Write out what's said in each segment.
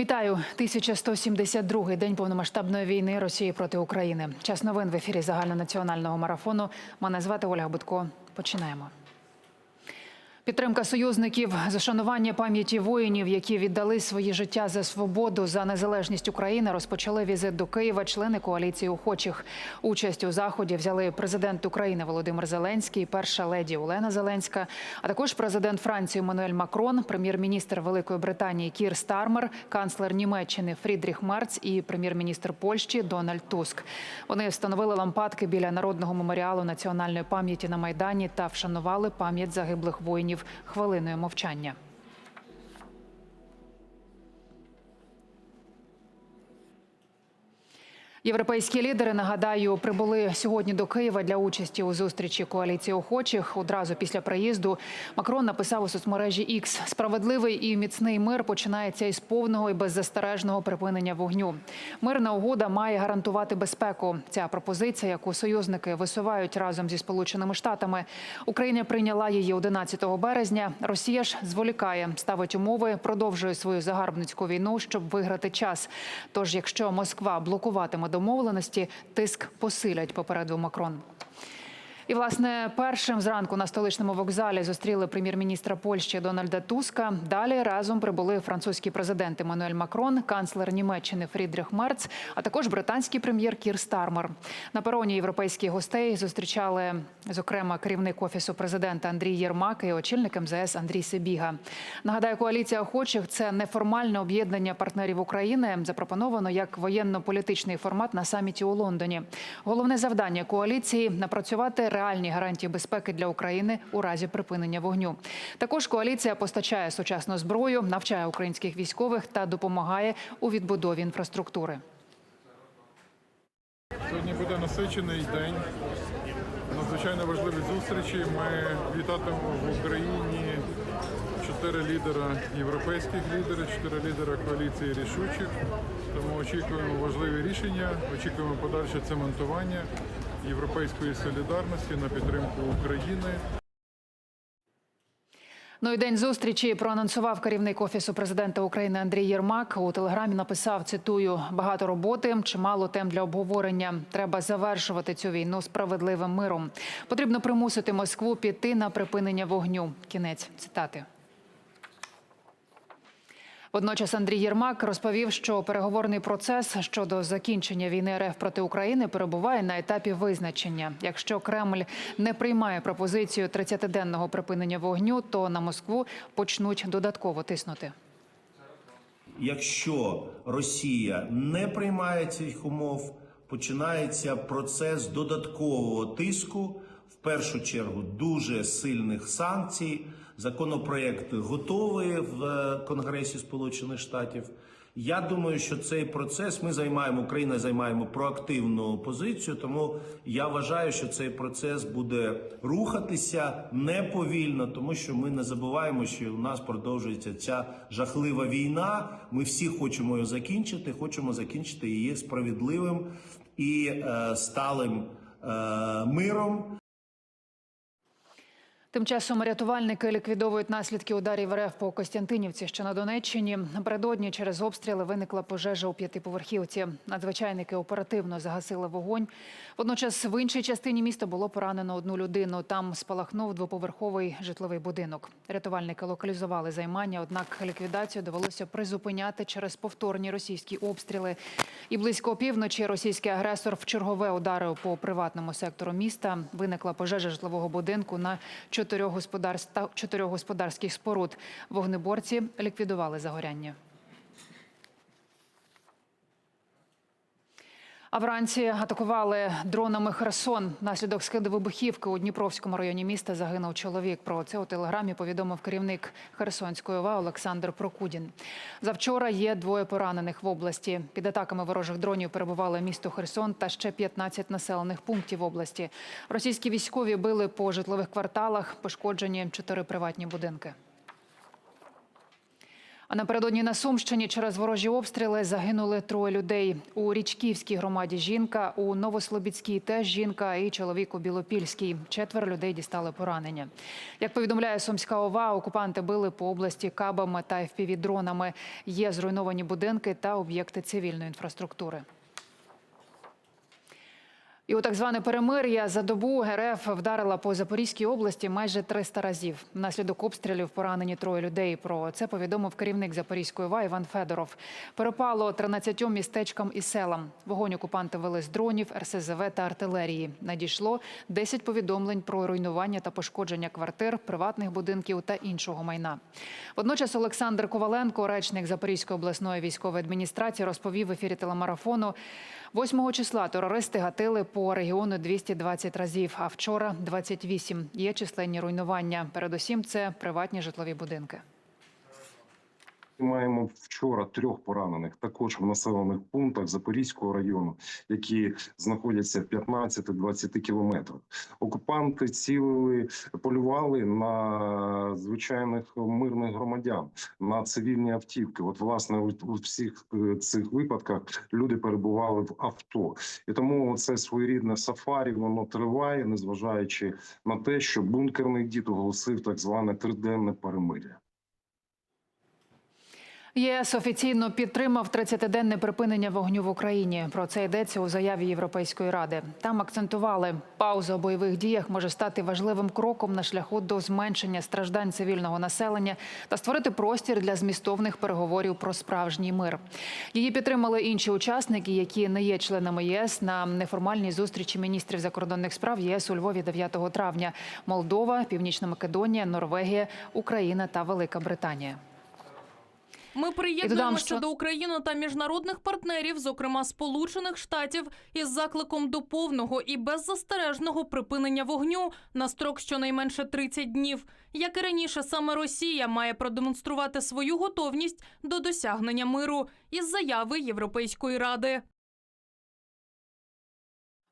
Вітаю 1172-й день повномасштабної війни Росії проти України. Час новин в ефірі загальнонаціонального марафону. Мене звати Ольга Будко. Починаємо. Підтримка союзників, зашанування пам'яті воїнів, які віддали свої життя за свободу за незалежність України, розпочали візит до Києва. Члени коаліції охочих участь у заході взяли президент України Володимир Зеленський, перша леді Олена Зеленська, а також президент Франції Мануель Макрон, прем'єр-міністр Великої Британії Кір Стармер, канцлер Німеччини Фрідріх Мерц і прем'єр-міністр Польщі Дональд Туск. Вони встановили лампадки біля народного меморіалу національної пам'яті на майдані та вшанували пам'ять загиблих воїнів хвилиною мовчання. Європейські лідери нагадаю прибули сьогодні до Києва для участі у зустрічі коаліції охочих. Одразу після приїзду Макрон написав у соцмережі X «Справедливий і міцний мир починається із повного і беззастережного припинення вогню. Мирна угода має гарантувати безпеку. Ця пропозиція, яку союзники висувають разом зі Сполученими Штатами. Україна прийняла її 11 березня. Росія ж зволікає, ставить умови, продовжує свою загарбницьку війну, щоб виграти час. Тож, якщо Москва блокуватиме домовленості, тиск посилять попередив Макрон. І власне першим зранку на столичному вокзалі зустріли прем'єр-міністра Польщі Дональда Туска. Далі разом прибули французький президент Еммануель Макрон, канцлер Німеччини Фрідріх Мерц, а також британський прем'єр Кір Стармер. На пероні європейських гостей зустрічали зокрема керівник офісу президента Андрій Єрмак і очільник МЗС Андрій Сибіга. Нагадаю, коаліція охочих це неформальне об'єднання партнерів України. Запропоновано як воєнно-політичний формат на саміті у Лондоні. Головне завдання коаліції напрацювати реальні гарантії безпеки для України у разі припинення вогню. Також коаліція постачає сучасну зброю, навчає українських військових та допомагає у відбудові інфраструктури. Сьогодні буде насичений день. Надзвичайно важливі зустрічі. Ми вітатимемо в Україні чотири лідера європейських лідерів, чотири лідера коаліції рішучих. Тому очікуємо важливі рішення, очікуємо подальше цементування європейської солідарності на підтримку України. Ну і день зустрічі проанонсував керівник офісу президента України Андрій Єрмак. У телеграмі написав: цитую багато роботи, чимало тем для обговорення. Треба завершувати цю війну справедливим миром. Потрібно примусити Москву піти на припинення вогню. Кінець цитати. Водночас Андрій Єрмак розповів, що переговорний процес щодо закінчення війни РФ проти України перебуває на етапі визначення. Якщо Кремль не приймає пропозицію 30-денного припинення вогню, то на Москву почнуть додатково тиснути. Якщо Росія не приймає цих умов, починається процес додаткового тиску, в першу чергу дуже сильних санкцій. Законопроект готовий в е, Конгресі Сполучених Штатів. Я думаю, що цей процес ми займаємо, Україна займаємо проактивну позицію. Тому я вважаю, що цей процес буде рухатися неповільно, тому що ми не забуваємо, що у нас продовжується ця жахлива війна. Ми всі хочемо її закінчити. Хочемо закінчити її справедливим і е, сталим е, миром. Тим часом рятувальники ліквідовують наслідки ударів РФ по Костянтинівці, що на Донеччині. Напередодні через обстріли виникла пожежа у п'ятиповерхівці. Надзвичайники оперативно загасили вогонь. Водночас в іншій частині міста було поранено одну людину. Там спалахнув двоповерховий житловий будинок. Рятувальники локалізували займання, однак ліквідацію довелося призупиняти через повторні російські обстріли. І близько опівночі російський агресор в чергове ударив по приватному сектору міста. Виникла пожежа житлового будинку на чотирьох господарств та чотирьох господарських споруд. Вогнеборці ліквідували загоряння. А вранці атакували дронами Херсон. Наслідок скиду вибухівки у Дніпровському районі міста загинув чоловік. Про це у телеграмі повідомив керівник Херсонської ОВА Олександр Прокудін. Завчора є двоє поранених в області. Під атаками ворожих дронів перебували місто Херсон та ще 15 населених пунктів області. Російські військові били по житлових кварталах, пошкоджені чотири приватні будинки. А напередодні на Сумщині через ворожі обстріли загинули троє людей. У Річківській громаді жінка, у Новослобідській теж жінка і чоловік у Білопільській. Четверо людей дістали поранення. Як повідомляє Сумська ОВА, окупанти били по області кабами та FPV-дронами. Є зруйновані будинки та об'єкти цивільної інфраструктури. І у так зване перемир'я за добу РФ вдарила по Запорізькій області майже 300 разів. Внаслідок обстрілів поранені троє людей. Про це повідомив керівник Запорізької ОВА Іван Федоров. Перепало 13 містечкам і селам. Вогонь окупанти вели з дронів, РСЗВ та артилерії. Надійшло 10 повідомлень про руйнування та пошкодження квартир, приватних будинків та іншого майна. Водночас Олександр Коваленко, речник Запорізької обласної військової адміністрації, розповів в ефірі телемарафону. 8 числа терористи гатили по регіону 220 разів, а вчора 28. Є численні руйнування. Передусім, це приватні житлові будинки. Маємо вчора трьох поранених також в населених пунктах Запорізького району, які знаходяться в 15-20 кілометрах. Окупанти цілили, полювали на звичайних мирних громадян, на цивільні автівки. От власне у всіх е, цих випадках люди перебували в авто, і тому це своєрідне сафарі воно триває, незважаючи на те, що бункерний дід оголосив так зване триденне перемир'я. ЄС офіційно підтримав 30-денне припинення вогню в Україні. Про це йдеться у заяві Європейської ради. Там акцентували, пауза у бойових діях може стати важливим кроком на шляху до зменшення страждань цивільного населення та створити простір для змістовних переговорів про справжній мир. Її підтримали інші учасники, які не є членами ЄС на неформальній зустрічі міністрів закордонних справ ЄС у Львові 9 травня. Молдова, Північна Македонія, Норвегія, Україна та Велика Британія. Ми приєднуємося до України та міжнародних партнерів, зокрема Сполучених Штатів, із закликом до повного і беззастережного припинення вогню на строк щонайменше 30 днів. Як і раніше, саме Росія має продемонструвати свою готовність до досягнення миру із заяви Європейської ради.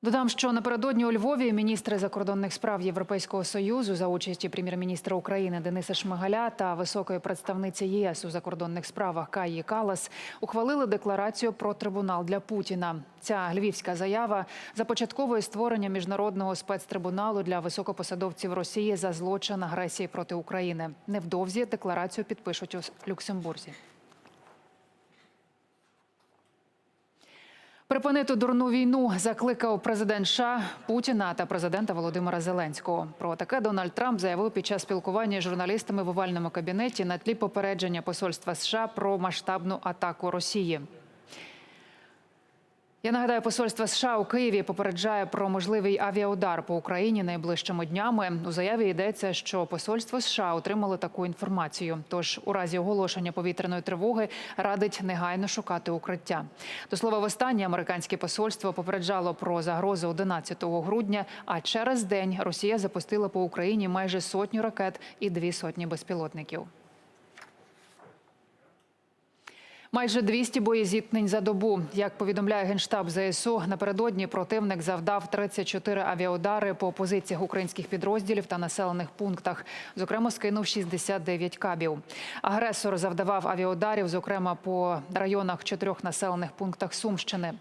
Додам, що напередодні у Львові міністри закордонних справ Європейського союзу за участі прем'єр-міністра України Дениса Шмигаля та високої представниці єС у закордонних справах Каї Калас ухвалили декларацію про трибунал для Путіна. Ця львівська заява започатковує створення міжнародного спецтрибуналу для високопосадовців Росії за злочин агресії проти України. Невдовзі декларацію підпишуть у Люксембурзі. Припинити дурну війну закликав президент США Путіна та президента Володимира Зеленського. Про таке Дональд Трамп заявив під час спілкування з журналістами в овальному кабінеті на тлі попередження посольства США про масштабну атаку Росії. Я нагадаю, посольство США у Києві попереджає про можливий авіаудар по Україні найближчими днями. У заяві йдеться, що посольство США отримало таку інформацію. Тож, у разі оголошення повітряної тривоги радить негайно шукати укриття. До слова, востаннє американське посольство попереджало про загрозу 11 грудня. А через день Росія запустила по Україні майже сотню ракет і дві сотні безпілотників. Майже 200 боєзіткнень за добу. Як повідомляє генштаб ЗСУ, напередодні противник завдав 34 авіаудари по позиціях українських підрозділів та населених пунктах. Зокрема, скинув 69 кабів. Агресор завдавав авіаударів, зокрема по районах чотирьох населених пунктах Сумщини.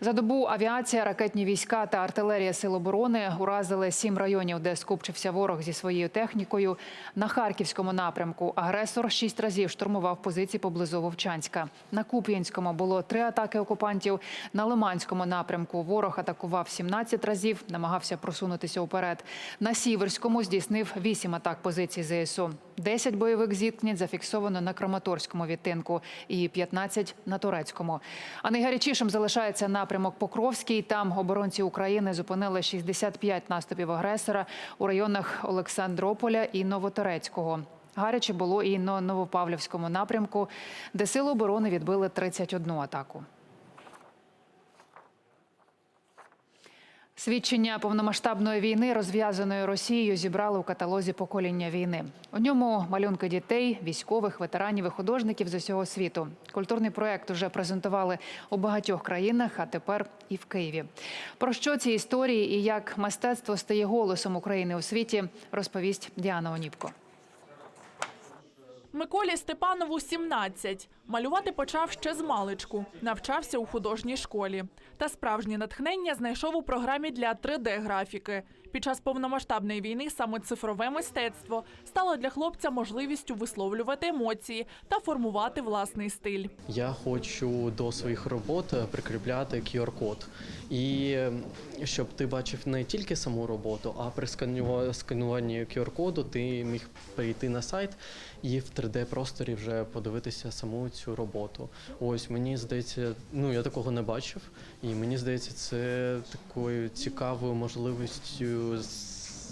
За добу авіація, ракетні війська та артилерія сил оборони уразили сім районів, де скупчився ворог зі своєю технікою. На харківському напрямку агресор шість разів штурмував позиції поблизу Вовчанська. На Куп'янському було три атаки окупантів. На Лиманському напрямку ворог атакував 17 разів, намагався просунутися уперед. На Сіверському здійснив вісім атак позицій ЗСУ. 10 бойових зіткнень зафіксовано на Краматорському відтинку і 15 на Турецькому. А найгарячішим залишається напрямок Покровський. Там оборонці України зупинили 65 наступів агресора у районах Олександрополя і Новоторецького. Гаряче було і на Новопавлівському напрямку, де сили оборони відбили 31 атаку. Свідчення повномасштабної війни, розв'язаної Росією, зібрали у каталозі покоління війни. У ньому малюнки дітей, військових, ветеранів і художників з усього світу. Культурний проект уже презентували у багатьох країнах, а тепер і в Києві. Про що ці історії і як мистецтво стає голосом України у світі, розповість Діана Оніпко. Миколі Степанову 17. Малювати почав ще з маличку. Навчався у художній школі. Та справжнє натхнення знайшов у програмі для 3D-графіки. Під час повномасштабної війни саме цифрове мистецтво стало для хлопця можливістю висловлювати емоції та формувати власний стиль. Я хочу до своїх робот прикріпляти QR-код. І щоб ти бачив не тільки саму роботу, а при сканува- скануванні QR-коду ти міг перейти на сайт і в 3D-просторі вже подивитися саму цю роботу. Ось мені здається, ну я такого не бачив, і мені здається, це такою цікавою можливістю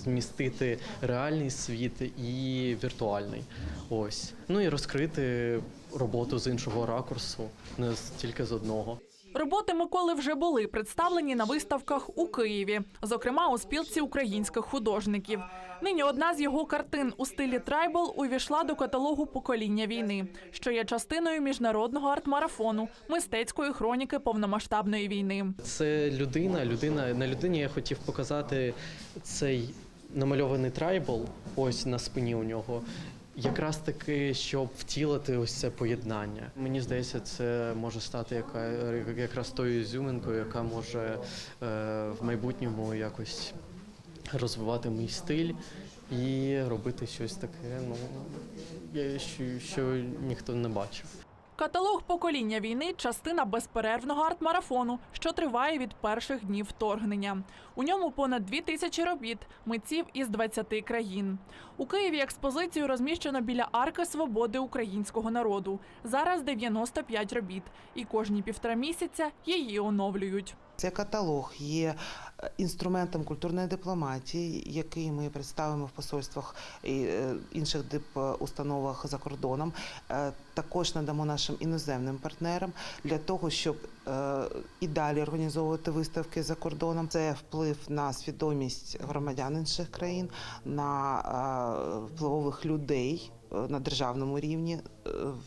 змістити реальний світ і віртуальний. Ось. Ну і розкрити роботу з іншого ракурсу, не тільки з одного. Роботи Миколи вже були представлені на виставках у Києві, зокрема у спілці українських художників. Нині одна з його картин у стилі трайбл увійшла до каталогу покоління війни, що є частиною міжнародного арт-марафону мистецької хроніки повномасштабної війни. Це людина, людина на людині я хотів показати цей намальований трайбл, ось на спині у нього. Якраз таки, щоб втілити ось це поєднання. Мені здається, це може стати яка, якраз тою зюминкою, яка може е, в майбутньому якось розвивати мій стиль і робити щось таке, ну що ніхто не бачив. Каталог покоління війни частина безперервного арт-марафону, що триває від перших днів вторгнення. У ньому понад дві тисячі робіт митців із 20 країн. У Києві експозицію розміщено біля арки свободи українського народу. Зараз 95 робіт, і кожні півтора місяця її оновлюють. Цей каталог є е, інструментом культурної дипломатії, який ми представимо в посольствах і е, інших дипустановах за кордоном. Е, Також надамо нашим іноземним партнерам для того, щоб і далі організовувати виставки за кордоном. Це вплив на свідомість громадян інших країн, на впливових людей на державному рівні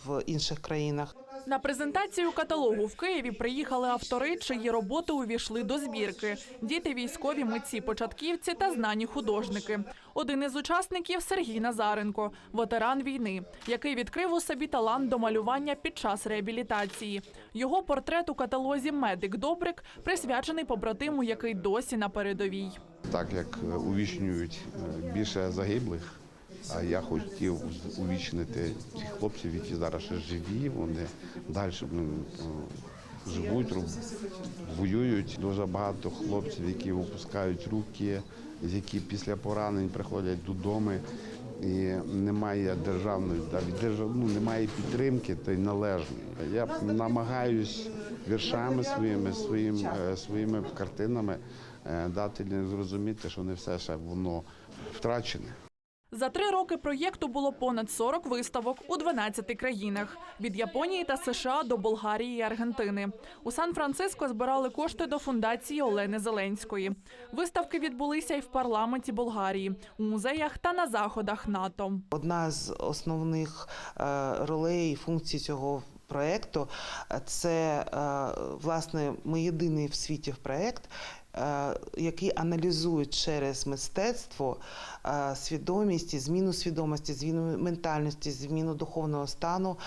в інших країнах. На презентацію каталогу в Києві приїхали автори, чиї роботи увійшли до збірки: діти військові, митці, початківці та знані художники. Один із учасників Сергій Назаренко, ветеран війни, який відкрив у собі талант до малювання під час реабілітації. Його портрет у каталозі Медик Добрик присвячений побратиму, який досі на передовій. так як е, увічнюють е, більше загиблих. А я хотів увічнити цих хлопців, які зараз ще живі. Вони далі ну, е, живуть, воюють. Дуже багато хлопців, які випускають руки, які після поранень приходять додому. І немає державної да, від держав, ну, немає підтримки та й належної. Я намагаюсь віршами своїми, своїм, е, своїми картинами е, дати зрозуміти, що не все ще воно втрачене. За три роки проєкту було понад 40 виставок у 12 країнах від Японії та США до Болгарії і Аргентини. У Сан-Франциско збирали кошти до фундації Олени Зеленської. Виставки відбулися і в парламенті Болгарії, у музеях та на заходах НАТО. Одна з основних е, ролей і функцій цього проекту е, це е, власне ми єдиний в світі проект, е, який аналізує через мистецтво е, свідомість, зміну свідомості, зміну ментальності, зміну духовного стану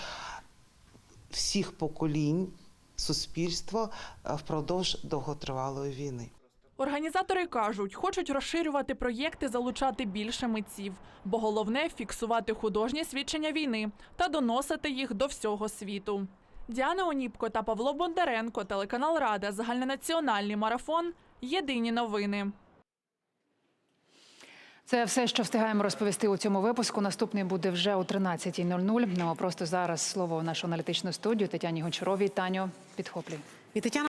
всіх поколінь суспільства е, впродовж довготривалої війни. Організатори кажуть, хочуть розширювати проєкти, залучати більше митців, бо головне фіксувати художні свідчення війни та доносити їх до всього світу. Діана Оніпко та Павло Бондаренко, телеканал Рада, загальнонаціональний марафон. Єдині новини. Це все, що встигаємо розповісти у цьому випуску. Наступний буде вже о 13.00. Ну а просто зараз слово в нашу аналітичну студію Тетяні Гончаровій. Таню, підхоплюй. І Тетяна